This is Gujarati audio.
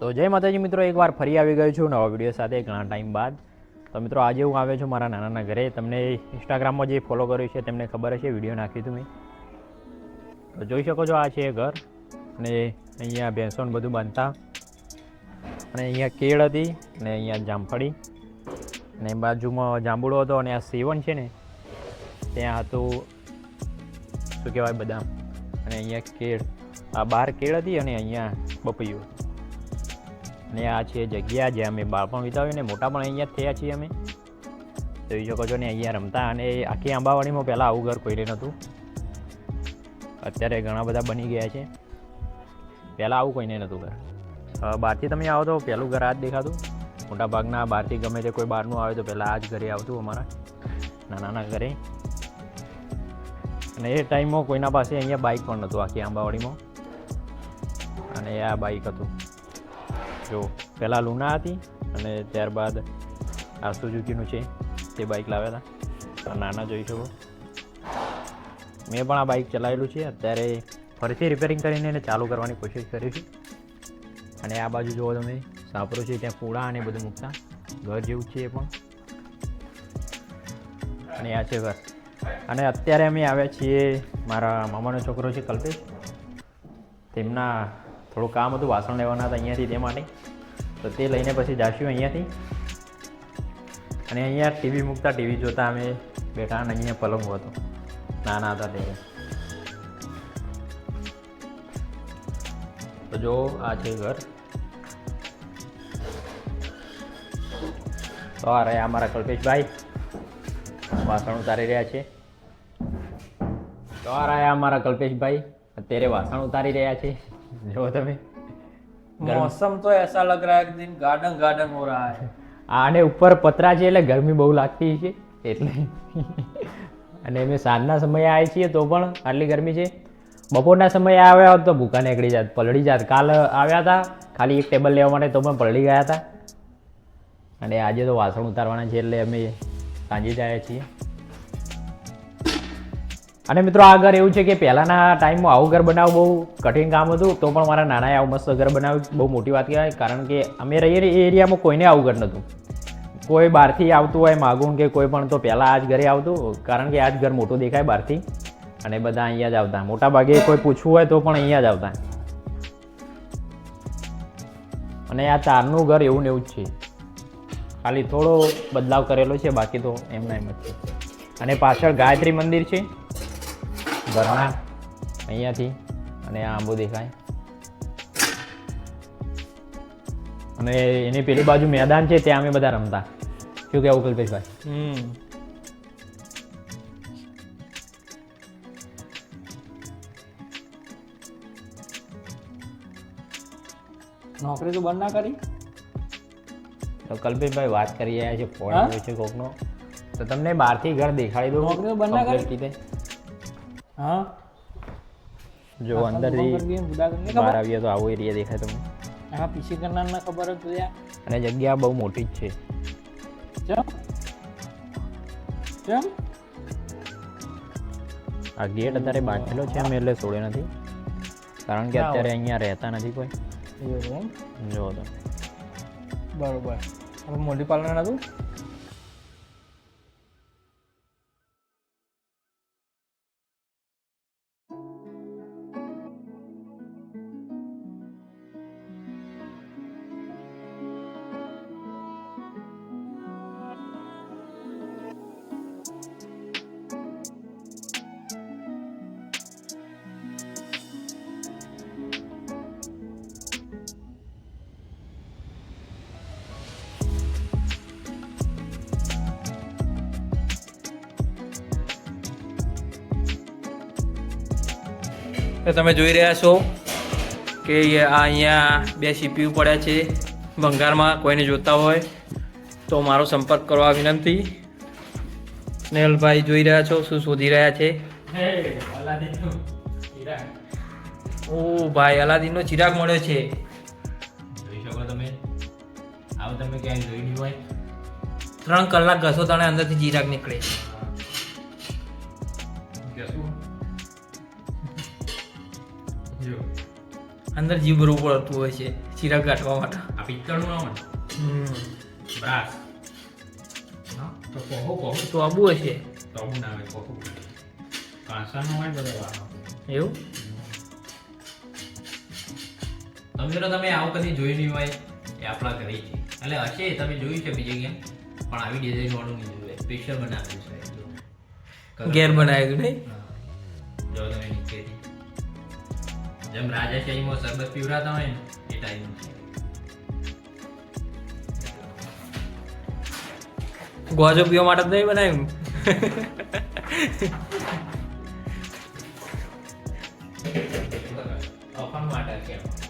તો જય માતાજી મિત્રો, એકવાર ફરી આવી ગયો છું નવા વીડિયો સાથે ઘણા ટાઈમ બાદ. તો મિત્રો, આજે હું આવ્યો છું મારા નાનાના ઘરે. તમને ઇન્સ્ટાગ્રામમાં જે ફોલો કર્યું છે તેમને ખબર હશે, વીડિયો નાખ્યું હતું મેં. તો જોઈ શકો છો, આ છે ઘર. અને અહીંયા ભેંસોને બધું બાંધતા અને અહીંયા કેળ હતી અને અહીંયા જામફળી. અને બાજુમાં જાંબુડો હતો અને આ સેવન છે ને, ત્યાં હતું, શું કહેવાય, બદામ. અને અહીંયા કેળ. આ બાર કેળ હતી અને અહીંયા બપૈયું અને આ છે જગ્યા જ્યાં અમે બાળપણ વિતાવ્યું ને મોટા પણ અહીંયા જ થયા છીએ અમે. જોઈ શકો છો ને અહીંયા રમતા અને આખી આંબાવાડીમાં પહેલાં આવું ઘર કોઈને નહોતું અત્યારે ઘણા બધા બની ગયા છે. પહેલાં આવું કોઈને નહોતું ઘર. બહારથી તમે આવો તો પહેલું ઘર આ જ દેખાતું. મોટા ભાગના બહારથી ગમે તે કોઈ બહારનું આવે તો પહેલાં આ જ ઘરે આવતું અમારા નાના ઘરે. અને એ ટાઈમમાં કોઈના પાસે અહીંયા બાઇક પણ નહોતું આખી આંબાવાડીમાં. અને આ બાઇક હતું. જો પહેલાં લુના હતી અને ત્યારબાદ આ સુઝુકીનું છે, તે બાઇક હતા. નાના જોઈ શકો. મેં પણ આ બાઇક ચલાવેલું છે. અત્યારે ફરીથી રિપેરિંગ કરીને એને ચાલુ કરવાની કોશિશ કરી છે. અને આ બાજુ જુઓ તમે, સાપરો છે, ત્યાં પૂળા અને બધું મૂકતા. ઘર જેવું છે એ પણ. અને આ છે ઘર. અને અત્યારે અમે આવ્યા છીએ મારા મામાનો છોકરો છે, કલ્પેશ. તેમના થોડું કામ હતું, વાસણ લેવાના હતા અહીંયાથી તે માટે. તો તે લઈને પછી જાશું અહીંયાથી. અને અહીંયા ટીવી મૂકતા, ટીવી જોતા અમે બેઠા અને અહીંયા પલંગ હતો. નાના હતા ત્યારે તો જો, આ છે ઘર. તો આ રહ્યા અમારા કલ્પેશભાઈ. વાસણ ઉતારી રહ્યા છે. તો આ રહ્યા અમારા કલ્પેશભાઈ. અત્યારે વાસણ ઉતારી રહ્યા છે. જો તમે मौसम तो ऐसा लग रहा है कि दिन गार्डन गार्डन हो रहा है આને ઉપર પતરા છે એટલે ગરમી બહુ લાગતી છે એટલે અને અમે સાંજના સમયે આવીએ છીએ તો પણ આટલી ગરમી છે બપોરના સમયે આવ્યા હોત તો ભૂકા નીકળી જાત પલળી જાત કાલ આવ્યા હતા ખાલી એક ટેબલ લેવા માટે તો પણ પલળી ગયા હતા અને આજે તો વાસણ ઉતારવાના છે એટલે અમે સાંજે જ આવ્યા છીએ અને મિત્રો આ ઘર એવું છે કે પહેલાંના ટાઈમમાં આવું ઘર બનાવવું બહુ કઠિન કામ હતું, તો પણ મારા નાનાએ આવું મસ્ત ઘર બનાવ્યું. બહુ મોટી વાત કહેવાય, કારણ કે અમે રહીએ એ એરિયામાં કોઈને આવું ઘર નહોતું. કોઈ બહારથી આવતું હોય માગુણ કે કોઈ પણ, તો પહેલાં આ જ ઘરે આવતું, કારણ કે આ જ ઘર મોટું દેખાય બહારથી. અને બધા અહીંયા જ આવતા. મોટા ભાગે કોઈ પૂછવું હોય તો પણ અહીંયા જ આવતા. અને આ તારનું ઘર એવું ને એવું જ છે. ખાલી થોડો બદલાવ કરેલો છે, બાકી તો એમના એમ જ છે. અને પાછળ ગાયત્રી મંદિર છે. ભરણા અહીંયાથી અને આ આંબો દેખાય. અને એની પેલી બાજુ મેદાન છે ત્યાં અમે બધા રમતા. શું કેવું કલ્પેશભાઈ? નોકરી તો બંધ ના કરી? તો કલ્પેશભાઈ વાત કરી રહ્યા છે ફોન છે કોકનો. તો તમને બહારથી ઘર દેખાડી દઉં નોકરી તો બંધ ના કરી? હા? જો અંદરથી બહાર આવીએ તો આવો એરિયા દેખાય તમને. હા પીસી કરનાર ના ખબર જ યાર. અને જગ્યા બહુ મોટી જ છે. ચમ? ચમ? આ ગેટ અત્યારે બાંધેલો છે અમે એટલે છોડે નથી. કારણ કે અત્યારે અહીંયા રહેતા નથી કોઈ. જો તો. બરોબર. હવે મોટી પાલન હતું? તો તમે જોઈ રહ્યા છો કે આ અહીંયા બે સીપીયુ પડ્યા છે. ભંગારમાં કોઈને જોતા હોય તો મારો સંપર્ક કરવા વિનંતી. નેહલભાઈ જોઈ રહ્યા છો શું શોધી રહ્યા છે? ઓ ભાઈ અલાદીનનો ચિરાગ મળ્યો છે. જોઈ શકો તમે. આવું તમે ક્યાંય જોઈ નહીં હોય. ત્રણ કલાક ઘસો તને અંદરથી ચિરાગ નીકળે. જો. અંદર જીવ ભરવું પડતું હોય છે ચિરાગ કાઢવા માટે. આ પિત્તળનું આવે બસ. હા. તો કહો કહો તો આબુ હશે. તો આબુ ના આવે કહો કાંસાનો હોય બધા એવું? તમે મિત્રો તમે આવું કદી જોયું નહીં હોય એ આપણા ઘરે છે. એટલે હશે તમે જોયું છે બીજે ક્યાંય પણ આવી ડિઝાઇન વાળું નહીં જોયું. સ્પેશિયલ બનાવ્યું છે. ઘેર બનાવ્યું નહીં? જો તમે નીચેથી. જેમ રાજાશાહીમાં શરબત પીવડાતા હોય ને એ ટાઈમ ગોજો પીવા માટે નહીં બનાવ્યું. માટે કેમ?